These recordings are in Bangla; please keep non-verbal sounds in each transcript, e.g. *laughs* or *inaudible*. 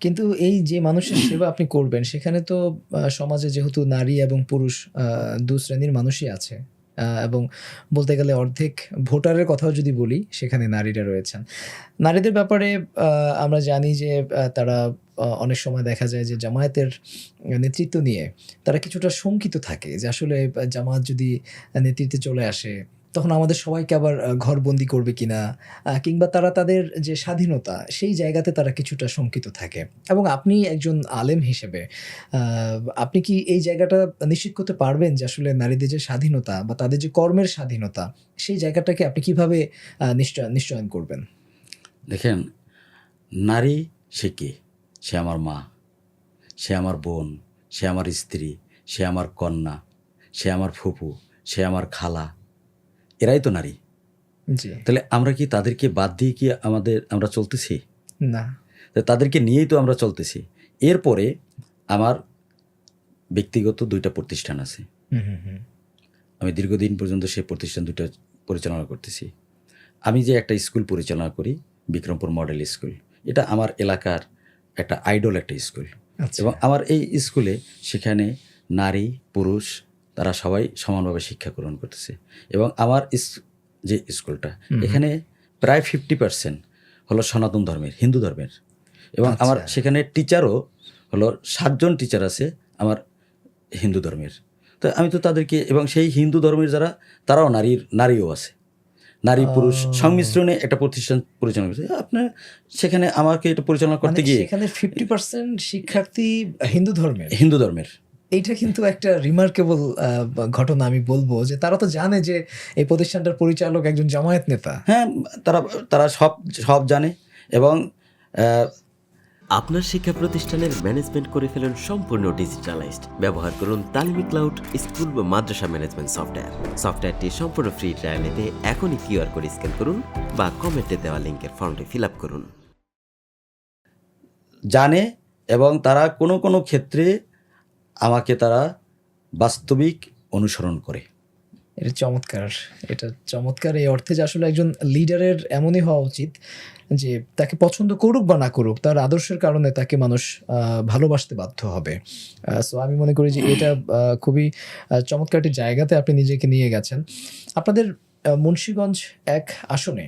কিন্তু এই যে মানুষের সেবা আপনি করবেন, সেখানে তো সমাজে যেহেতু নারী এবং পুরুষ দু শ্রেণির মানুষই আছে এবং বলতে গেলে অর্ধেক ভোটারের কথাও যদি বলি, সেখানে নারীরা রয়েছেন। নারীদের ব্যাপারে আমরা জানি যে তারা অনেক সময় দেখা যায় যে জামায়াতের নেতৃত্ব নিয়ে তারা কিছুটা শঙ্কিত থাকে যে আসলে জামায়াত যদি নেতৃত্বে চলে আসে তখন আমাদের সবাইকে আবার ঘরবন্দি করবে কিনা কিংবা তারা তাদের যে স্বাধীনতা, সেই জায়গাতে তারা কিছুটা শঙ্কিত থাকে। এবং আপনি একজন আলেম হিসেবে আপনি কি এই জায়গাটা নিশ্চিত করতে পারবেন যে আসলে নারীদের যে স্বাধীনতা বা তাদের যে কর্মের স্বাধীনতা, সেই জায়গাটাকে আপনি কীভাবে নিশ্চয়, নিশ্চয়ন করবেন? দেখেন, নারী সে কে? সে আমার মা, সে আমার বোন, সে আমার স্ত্রী, সে আমার কন্যা, সে আমার ফুপু, সে আমার খালা এরাই তো নারী। জি। তাহলে আমরা কি তাদেরকে বাদ দিয়ে কি আমাদের আমরা চলতেছি? না। তো তাদেরকে নিয়েই তো আমরা চলতেছি। এরপরে আমার ব্যক্তিগত দুইটা প্রতিষ্ঠান আছে। হুম হুম হুম। আমি দীর্ঘদিন পর্যন্ত সেই প্রতিষ্ঠান দুটো পরিচালনা করতেছি। আমি যে একটা স্কুল পরিচালনা করি বিক্রমপুর মডেল স্কুল। এটা আমার এলাকার একটা আইডল একটা স্কুল। আচ্ছা। এবং আমার এই স্কুলে সেখানে নারী পুরুষ তারা সবাই সমানভাবে শিক্ষা গ্রহণ করতেছে। এবং আমার ইস- যে স্কুলটা এখানে প্রায় ফিফটি পার্সেন্ট হলো সনাতন ধর্মের হিন্দু ধর্মের। এবং আচ্ছা। আমার সেখানে টিচারও হলো সাতজন টিচার আছে আমার হিন্দু ধর্মের। তো আমি তো তাদেরকে এবং সেই হিন্দু ধর্মের যারা তারাও নারীর নারীও আছে। নারী পুরুষ সংমিশ্রণে একটা প্রতিষ্ঠান পরিচালনা করছে। আপনার সেখানে আমাকে এটা পরিচালনা করতে মানে গিয়ে সেখানে ফিফটি পার্সেন্ট শিক্ষার্থী হিন্দু ধর্মের? হিন্দু ধর্মের। এইটা কিন্তু একটা রিমার্কেবল ঘটনা আমি বলব যে তারা তো জানে যে এই প্রতিষ্ঠানটার পরিচালক একজন জামায়াত নেতা। হ্যাঁ তারা তারা সব সব জানে এবং আপনার শিক্ষা প্রতিষ্ঠানের ম্যানেজমেন্ট করে ফেলুন সম্পূর্ণ ডিজিটালাইজড ব্যবহার করুন তালমি ক্লাউড স্কুল বা মাদ্রাসা ম্যানেজমেন্ট সফটওয়্যার সফটওয়্যারটি সম্পূর্ণ ফ্রি ট্রায়াল নিতে এখনই কিউআর কোড স্ক্যান করুন বা কমেন্টে দেওয়া লিঙ্কের ফর্মটি ফিল আপ করুন। জানে এবং তারা কোনো কোনো ক্ষেত্রে আমাকে তারা বাস্তবিক অনুসরণ করে। এটা চমৎকার। এটা চমৎকার এই অর্থে যে আসলে একজন লিডারের এমনই হওয়া উচিত যে তাকে পছন্দ করুক বা না করুক, তার আদর্শের কারণে তাকে মানুষ ভালোবাসতে বাধ্য হবে। সো আমি মনে করি যে এটা খুবই চমৎকার একটি জায়গাতে আপনি নিজেকে নিয়ে গেছেন। আপনাদের মুন্সীগঞ্জ এক আসনে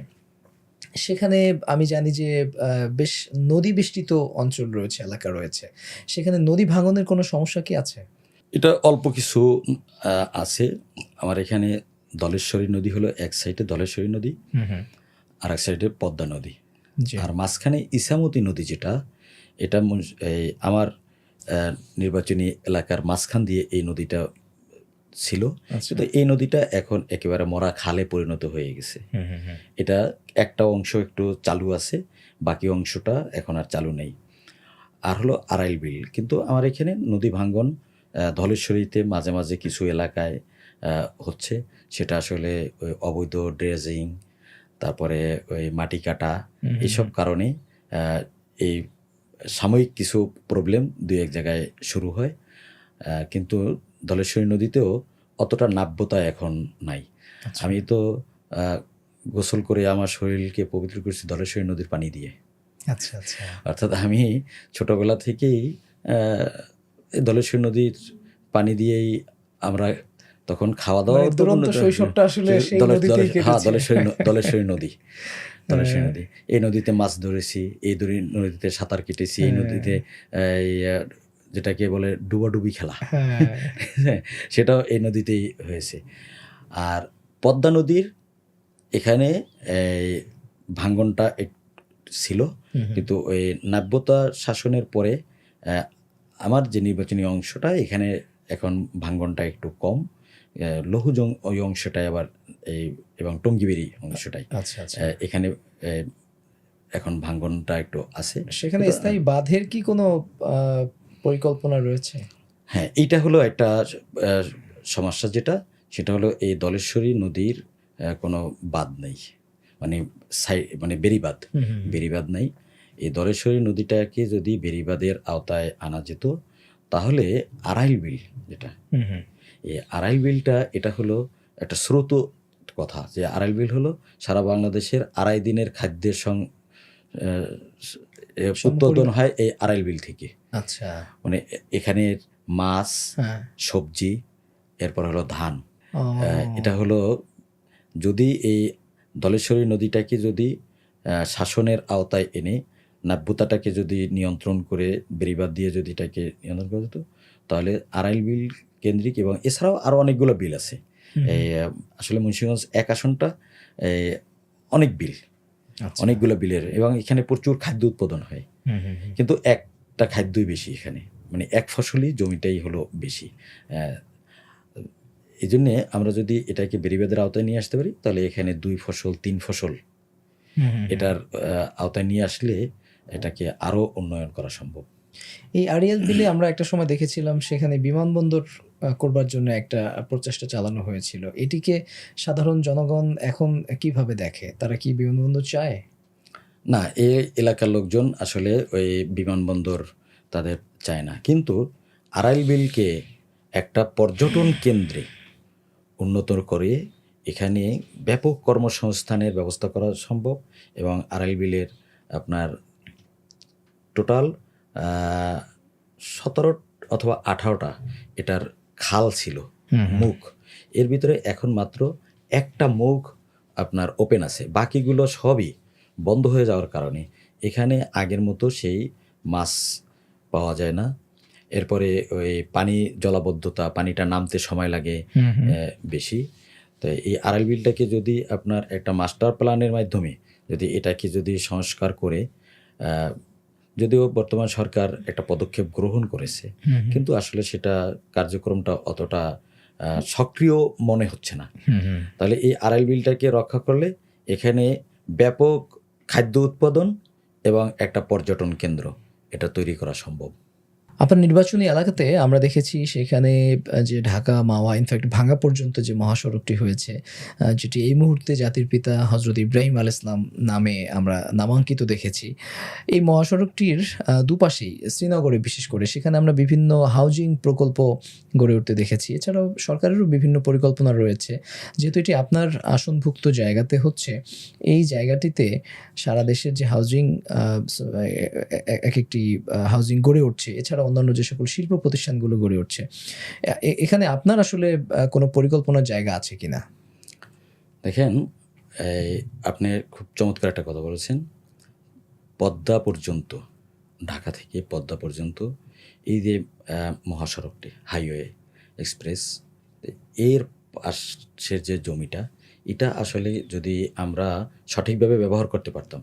সেখানে আমি জানি যে বেশ নদী বেষ্টিত অঞ্চল রয়েছে এলাকা রয়েছে। সেখানে নদী ভাঙনের কোনো সমস্যা কি আছে? এটা অল্প কিছু আছে। আমার এখানে দলেশ্বরী নদী হলো এক সাইডে দলেশ্বরী নদী আর এক সাইডে পদ্মা নদী। আর মাঝখানে ইসামতি নদী যেটা এটা আমার নির্বাচনী এলাকার মাঝখান দিয়ে এই নদীটা ছিল। আচ্ছা। কিন্তু এই নদীটা এখন একেবারে মরা খালে পরিণত হয়ে গেছে। এটা একটা অংশ একটু চালু আছে বাকি অংশটা এখন আর চালু নেই। আর হলো আড়াইল বিল। কিন্তু আমার এখানে নদী ভাঙ্গন ধলেশ্বরীতে মাঝে মাঝে কিছু এলাকায় হচ্ছে। সেটা আসলে ওই অবৈধ ড্রেজিং তারপরে ওই মাটি কাটা এইসব কারণে এই সাময়িক কিছু প্রবলেম দু এক জায়গায় শুরু হয়। কিন্তু ধলেশ্বরী নদীতেও অতটা নাব্যতা এখন নাই আচ্ছা। আমি তো গোসল করে আমার শরীরকে পবিত্র করছি ধলেশ্বরী নদীর পানি দিয়ে আচ্ছা আচ্ছা অর্থাৎ আমি ছোটবেলা থেকেই ধলেশ্বরী নদীর পানি দিয়েই আমরা তখন খাওয়া দাওয়া মানে দুরন্ত শৈশবটা আসলে হ্যাঁ দলেশ্বরী দলেশ্বরী নদী দলেশ্বরী *laughs* হ্যাঁ। নদী এই নদীতে মাছ ধরেছি এই নদীতে সাঁতার কেটেছি এই হ্যাঁ। নদীতে যেটাকে বলে ডুবাডুবি খেলা। হ্যাঁ। *laughs* সেটাও এই নদীতেই হয়েছে। আর পদ্মা নদীর এখানে এই ভাঙ্গনটা ছিল। কিন্তু ওই নাব্যতা শাসনের পরে আমার যে নির্বাচনী অংশটা এখানে এখন ভাঙ্গনটা একটু কম। লৌহজং ওই অংশটাই আবার এই এবং টঙ্গিবেরি অংশটাই। আচ্ছা আচ্ছা। এখানে এখন ভাঙ্গনটা একটু আছে। সেখানে স্থায়ী বাঁধের কি কোনো পরিকল্পনা রয়েছে? হ্যাঁ এইটা হলো একটা সমস্যা যেটা সেটা হলো এই দলেশ্বরী নদীর কোনো বাঁধ নেই। মানে সাই মানে বেরিবাদ বেরিবাদ নেই। এই দলেশ্বরী নদীটাকে যদি বেরিবাদের আওতায় আনা যেত তাহলে আড়াইল বিল যেটা। এই আড়াইল বিলটা এটা হলো একটা স্রোত কথা যে আড়াইল বিল হলো সারা বাংলাদেশের আড়াই দিনের খাদ্যের সং উৎপাদন হয় এই আড়াইল বিল থেকে। আচ্ছা। মানে এ- এখানের মাছ হ্যাঁ। সবজি এরপর হলো ধান। এটা হলো যদি এই দলেশ্বরী নদীটাকে যদি শাসনের আওতায় এনে নাব্যতাটাকে যদি নিয়ন্ত্রণ করে বেরিবাদ দিয়ে যদি এটাকে নিয়ন্ত্রণ করা যেত তাহলে আড়াইল বিল কেন্দ্রিক এবং এছাড়াও আরও অনেকগুলো বিল আছে। এই আসলে মুন্সিগঞ্জ এক আসনটা অনেক বিল। অনেকগুলো বিলের এবং এখানে প্রচুর খাদ্য উৎপাদন হয়। হুম, হুম, হুম। কিন্তু একটা খাদ্যই বেশি এখানে। মানে এক ফসলই জমিটাই হলো বেশি। আহ, এই জন্যে আমরা যদি এটাকে বেরিবাদের আওতায় নিয়ে আসতে পারি তাহলে এখানে দুই ফসল তিন ফসল এটার আহ, আওতায় নিয়ে আসলে এটাকে আরও উন্নয়ন করা সম্ভব। এই আরিয়াল বিলে আমরা একটা সময় দেখেছিলাম সেখানে বিমানবন্দর করবার জন্য একটা প্রচেষ্টা চালানো হয়েছিল। এটিকে সাধারণ জনগণ এখন কীভাবে দেখে? তারা কি বিমানবন্দর চায়? না, এ এলাকার লোকজন আসলে ওই বিমানবন্দর তাদের চায় না। কিন্তু আড়াইল বিলকে একটা পর্যটন কেন্দ্রে উন্নত করে এখানে ব্যাপক কর্মসংস্থানের ব্যবস্থা করা সম্ভব এবং আড়াইল বিলের আপনার টোটাল সতেরো অথবা আঠারোটা এটার খাল ছিল মুখ। এর ভিতরে এখন মাত্র একটা মুখ আপনার ওপেন আছে। বাকিগুলো সবই বন্ধ হয়ে যাওয়ার কারণে এখানে আগের মতো সেই মাছ পাওয়া যায় না। এরপরে ওই পানি জলাবদ্ধতা পানিটা নামতে সময় লাগে বেশি। তো এই আড়াইল বিলটাকে যদি আপনার একটা মাস্টার প্ল্যানের মাধ্যমে যদি এটাকে যদি সংস্কার করে যদিও বর্তমান সরকার একটা পদক্ষেপ গ্রহণ করেছে। কিন্তু আসলে সেটা কার্যক্রমটা অতটা সক্রিয় মনে হচ্ছে না। তাহলে এই আড়াইল বিলটাকে রক্ষা করলে এখানে ব্যাপক খাদ্য উৎপাদন এবং একটা পর্যটন কেন্দ্র এটা তৈরি করা সম্ভব আপনার নির্বাচনী এলাকাতে আমরা দেখেছি সেখানে যে ঢাকা মাওয়া ইনফ্যাক্ট ভাঙ্গা পর্যন্ত যে মহাসড়কটি হয়েছে যেটি এই মুহূর্তে জাতির পিতা হজরত ইব্রাহিম আল ইসলাম নামে আমরা নামাঙ্কিত দেখেছি এই মহাসড়কটির দুপাশেই শ্রীনগরে বিশেষ করে সেখানে আমরা বিভিন্ন হাউজিং প্রকল্প গড়ে উঠতে দেখেছি এছাড়াও সরকারেরও বিভিন্ন পরিকল্পনা রয়েছে যেহেতু এটি আপনার আসনভুক্ত জায়গাতে হচ্ছে এই জায়গাটিতে সারা দেশের যে হাউজিং এক একটি হাউজিং গড়ে উঠছে এছাড়া অন্যান্য যে সকল শিল্প প্রতিষ্ঠানগুলো গড়ে উঠছে। এখানে আপনার আসলে কোনো পরিকল্পনার জায়গা আছে কিনা? দেখেন আপনি খুব চমৎকার একটা কথা বলেছেন। পদ্মা পর্যন্ত, ঢাকা থেকে পদ্মা পর্যন্ত এই যে মহাসড়কটি, হাইওয়ে এক্সপ্রেস, এর পাশের যে জমিটা, এটা আসলে যদি আমরা সঠিকভাবে ব্যবহার করতে পারতাম,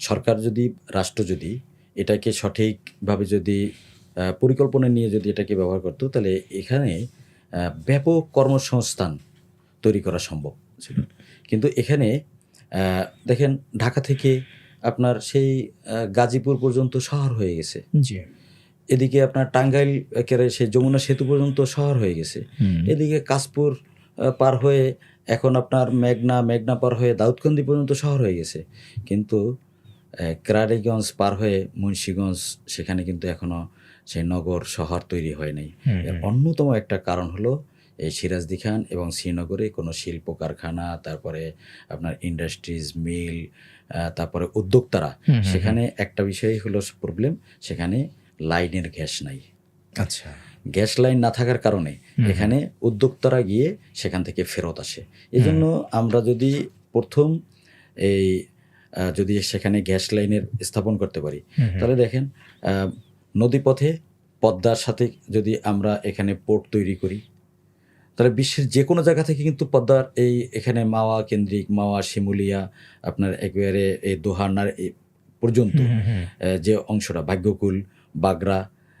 সরকার যদি, রাষ্ট্র যদি এটাকে সঠিকভাবে যদি পরিকল্পনা নিয়ে যদি এটাকে ব্যবহার করতো তাহলে এখানে ব্যাপক কর্মসংস্থান তৈরি করা সম্ভব ছিল। কিন্তু এখানে দেখেন ঢাকা থেকে আপনার সেই গাজীপুর পর্যন্ত শহর হয়ে গেছে। এদিকে আপনার টাঙ্গাইল একেবারে সেই যমুনা সেতু পর্যন্ত শহর হয়ে গেছে। এদিকে কাশপুর পার হয়ে এখন আপনার মেঘনা মেঘনা পার হয়ে দাউদকান্দি পর্যন্ত শহর হয়ে গেছে। কিন্তু কেরানীগঞ্জ পার হয়ে মুন্সীগঞ্জ সেখানে কিন্তু এখনও সেই নগর শহর তৈরি হয় নাই। এর অন্যতম একটা কারণ হলো এই সিরাজদি খান এবং শ্রীনগরে কোনো শিল্প কারখানা তারপরে আপনার ইন্ডাস্ট্রিজ মিল তারপরে উদ্যোক্তারা সেখানে একটা বিষয় হলো প্রবলেম সেখানে লাইনের গ্যাস নাই। আচ্ছা। গ্যাস লাইন না থাকার কারণে। এখানে উদ্যোক্তারা গিয়ে সেখান থেকে ফেরত আসে। এই জন্য আমরা যদি প্রথম এই যদি সেখানে গ্যাস লাইনের স্থাপন করতে পারি। তাহলে দেখেন নদীপথে পদ্মার সাথে যদি আমরা এখানে পোর্ট তৈরি করি তাহলে বিশ্বের যে কোনো জায়গা থেকে কিন্তু পদ্মার এই এখানে মাওয়া কেন্দ্রিক মাওয়া শিমুলিয়া আপনার একেবারে এই দোহানার পর্যন্ত যে অংশটা ভাগ্যকুল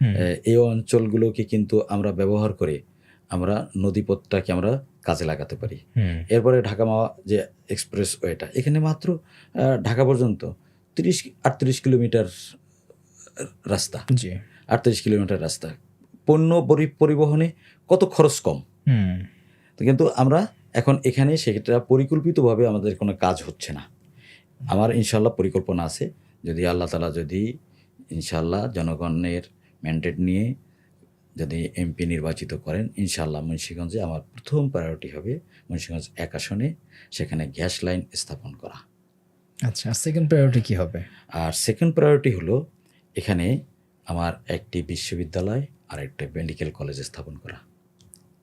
আহ, এই অঞ্চলগুলোকে কিন্তু আমরা ব্যবহার করে আমরা নদীপথটাকে আমরা কাজে লাগাতে পারি। এরপরে ঢাকা মাওয়া যে এক্সপ্রেস ওয়েটা এখানে মাত্র ঢাকা পর্যন্ত তিরিশ আটত্রিশ কিলোমিটার রাস্তা। জি। আটত্রিশ কিলোমিটার রাস্তা। পণ্য পরি- পরিবহনে কত খরচ কম। হুম। কিন্তু আমরা এখন এখানে সেটা পরিকল্পিতভাবে আমাদের কোনো কাজ হচ্ছে না। আমার ইনশাল্লাহ পরিকল্পনা আছে। যদি আল্লাহ তালা যদি ইনশাল্লাহ জনগণের ম্যান্ডেট নিয়ে যদি এমপি নির্বাচিত করেন ইনশাল্লাহ মুন্সীগঞ্জে আমার প্রথম প্রায়োরিটি হবে মুন্সীগঞ্জ এক আসনে সেখানে গ্যাস লাইন স্থাপন করা। আচ্ছা আর সেকেন্ড প্রায়োরিটি কী হবে? আর সেকেন্ড প্রায়োরিটি হলো এখানে আমার একটি বিশ্ববিদ্যালয় আর একটা মেডিকেল কলেজ স্থাপন করা।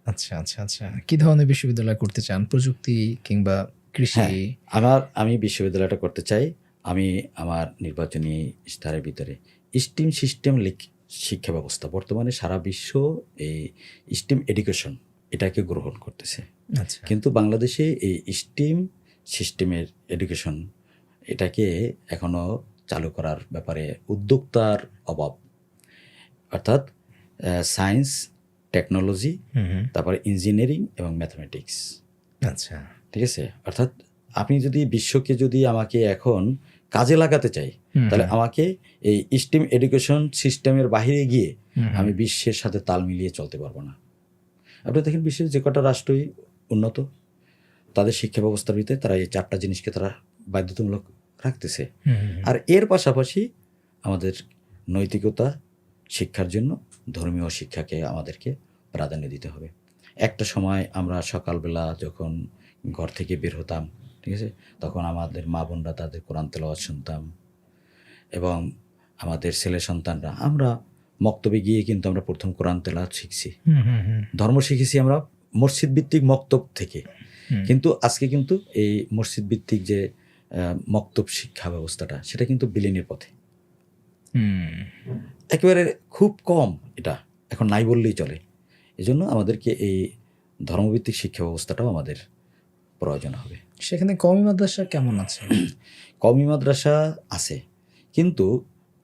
আচ্ছা আচ্ছা আচ্ছা। কী ধরনের বিশ্ববিদ্যালয় করতে চান? প্রযুক্তি কিংবা কৃষি? হ্যাঁ। আমার আমি বিশ্ববিদ্যালয়টা করতে চাই। আমি আমার নির্বাচনী ইশতেহারের ভিতরে স্টিম সিস্টেম শিক্ষা ব্যবস্থা। বর্তমানে সারা বিশ্ব এই স্টিম এডুকেশন এটাকে গ্রহণ করতেছে। আচ্ছা। কিন্তু বাংলাদেশে এই স্টিম সিস্টেমের এডুকেশন এটাকে এখনও চালু করার ব্যাপারে উদ্যোক্তার অভাব। অর্থাৎ সায়েন্স টেকনোলজি। তারপরে ইঞ্জিনিয়ারিং এবং ম্যাথমেটিক্স আচ্ছা। ঠিক আছে? অর্থাৎ আপনি যদি বিশ্বকে যদি আমাকে এখন কাজে লাগাতে চাই তাহলে আমাকে এই স্টিম এডুকেশন সিস্টেমের বাইরে গিয়ে। আমি বিশ্বের সাথে তাল মিলিয়ে চলতে পারব না আপনি দেখেন বিশ্বের যে কটা রাষ্ট্রই উন্নত তাদের শিক্ষা ব্যবস্থার ভিতরে তারা এই চারটা জিনিসকে তারা বাধ্যতামূলক রাখতেছে। আর এর পাশাপাশি আমাদের নৈতিকতা শিক্ষার জন্য ধর্মীয় শিক্ষাকে আমাদেরকে প্রাধান্য দিতে হবে একটা সময় আমরা সকালবেলা যখন ঘর থেকে বের হতাম ঠিক আছে? তখন আমাদের মা বোনরা তাদের কোরআন তেলাওয়াত শুনতাম। এবং আমাদের ছেলে সন্তানরা আমরা মক্তবে গিয়ে কিন্তু আমরা প্রথম কোরআন তেলাওয়াত শিখছি। হুম, হুম, হুম, ধর্ম শিখেছি আমরা মসজিদ ভিত্তিক মক্তব থেকে। কিন্তু আজকে কিন্তু এই মসজিদ ভিত্তিক যে মক্তব শিক্ষা ব্যবস্থাটা সেটা কিন্তু বিলীনের পথে। একেবারে খুব কম এটা এখন নাই বললেই চলে। এজন্য আমাদেরকে এই ধর্মভিত্তিক শিক্ষা ব্যবস্থাটাও আমাদের প্রয়োজন হবে। সেখানে কমি মাদ্রাসা কেমন আছে? *clears throat* কমি মাদ্রাসা আছে কিন্তু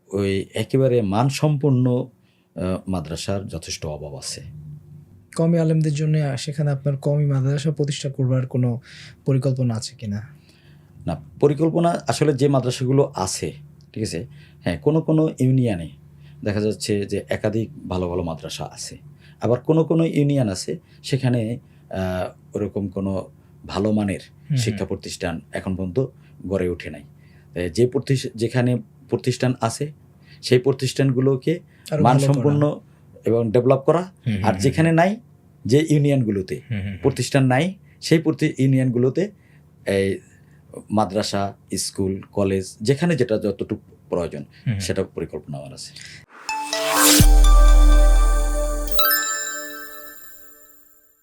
ওই একেবারে মানসম্পন্ন মাদ্রাসার যথেষ্ট অভাব আছে। কমি আলেমদের জন্য সেখানে আপনার কমি মাদ্রাসা প্রতিষ্ঠা করবার কোনো পরিকল্পনা আছে কিনা? না পরিকল্পনা আসলে যে মাদ্রাসাগুলো আছে ঠিক আছে হ্যাঁ কোনো কোনো ইউনিয়নে দেখা যাচ্ছে যে একাধিক ভালো ভালো মাদ্রাসা আছে আবার কোনো কোনো ইউনিয়ন আছে সেখানে ওরকম কোনো ভালো মানের শিক্ষা প্রতিষ্ঠান এখন পর্যন্ত গড়ে ওঠে নাই। যে যেখানে প্রতিষ্ঠান আছে সেই প্রতিষ্ঠানগুলোকে মানসম্পন্ন এবং ডেভেলপ করা আর যেখানে নাই যে ইউনিয়নগুলোতে প্রতিষ্ঠান নাই সেই প্রতি ইউনিয়নগুলোতে এই মাদ্রাসা স্কুল কলেজ যেখানে যেটা যতটুকু প্রয়োজন। সেটা পরিকল্পনা আমার আছে।